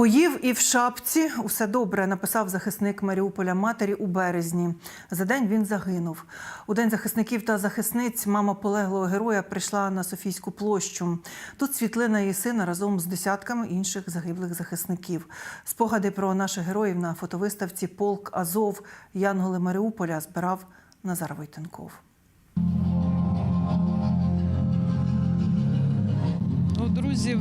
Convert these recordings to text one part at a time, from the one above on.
Поїв і в шапці усе добре, написав захисник Маріуполя матері у березні. За день він загинув. У день захисників та захисниць мама полеглого героя прийшла на Софійську площу. Тут світлина її сина разом з десятками інших загиблих захисників. Спогади про наших героїв на фотовиставці Полк Азов Янголи Маріуполя збирав Назар Войтенков. у друзів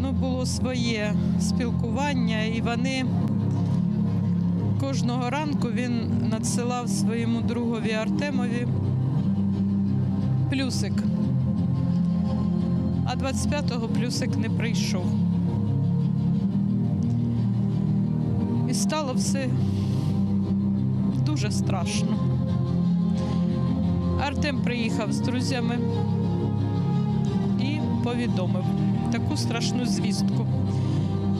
ну, було своє спілкування, і вони кожного ранку він надсилав своєму другові Артемові плюсик. А 25-го плюсик не прийшов. І стало все дуже страшно. Артем приїхав з друзями і повідомив таку страшну звістку.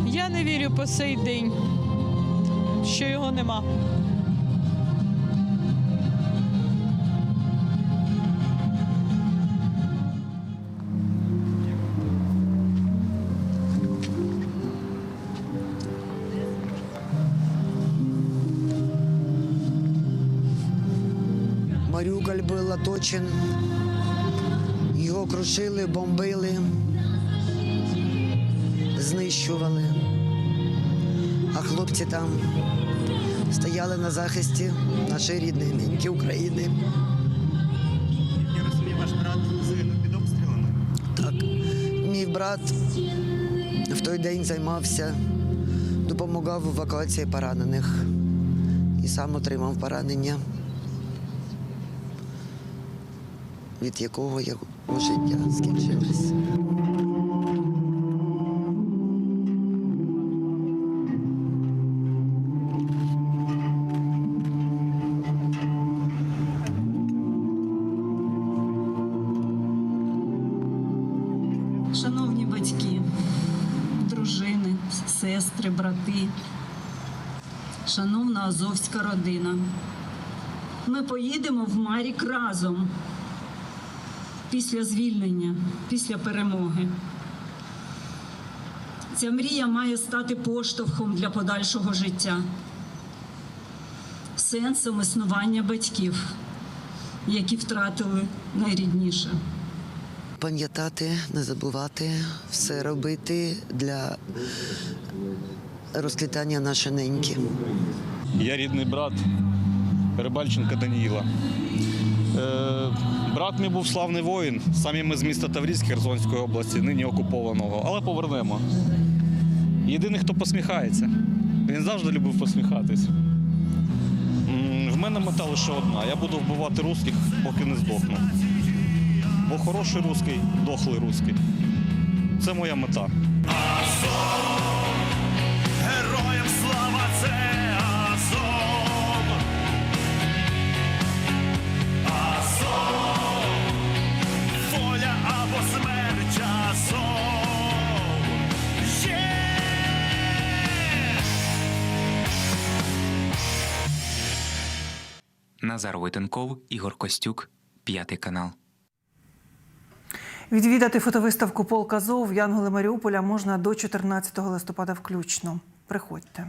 Я не вірю по сей день, що його нема. Маріуполь був оточен, його крушили, бомбили, знищували. А хлопці там стояли на захисті нашої рідної неньки України. Я розумію, ваш брат загинув під обстрілами. Так, мій брат в той день займався, допомагав в евакуації поранених і сам отримав поранення, від якого його життя скінчилось. Сестри, брати, шановна азовська родина, ми поїдемо в Марік разом після звільнення, після перемоги. Ця мрія має стати поштовхом для подальшого життя, сенсом існування батьків, які втратили найрідніше. Пам'ятати, не забувати, все робити для розквітання нашої неньки. Я рідний брат Рибальченка Даніїла. Е, брат мій був славний воїн, самі ми з міста Таврійськ Херсонської області, нині окупованого, але повернемо. Єдиний, хто посміхається. Він завжди любив посміхатись. В мене мета лише одна. Я буду вбивати русських, поки не здохну. Бо хороший русський, дохлий русський. Це моя мета. Героям слава це Азов! Азов! Воля або смерть Азов! Є! Назар Войтенков, Ігор Костюк, п'ятий канал. Відвідати фотовиставку Полк Азов Янголи Маріуполя можна до 14 листопада включно. Приходьте.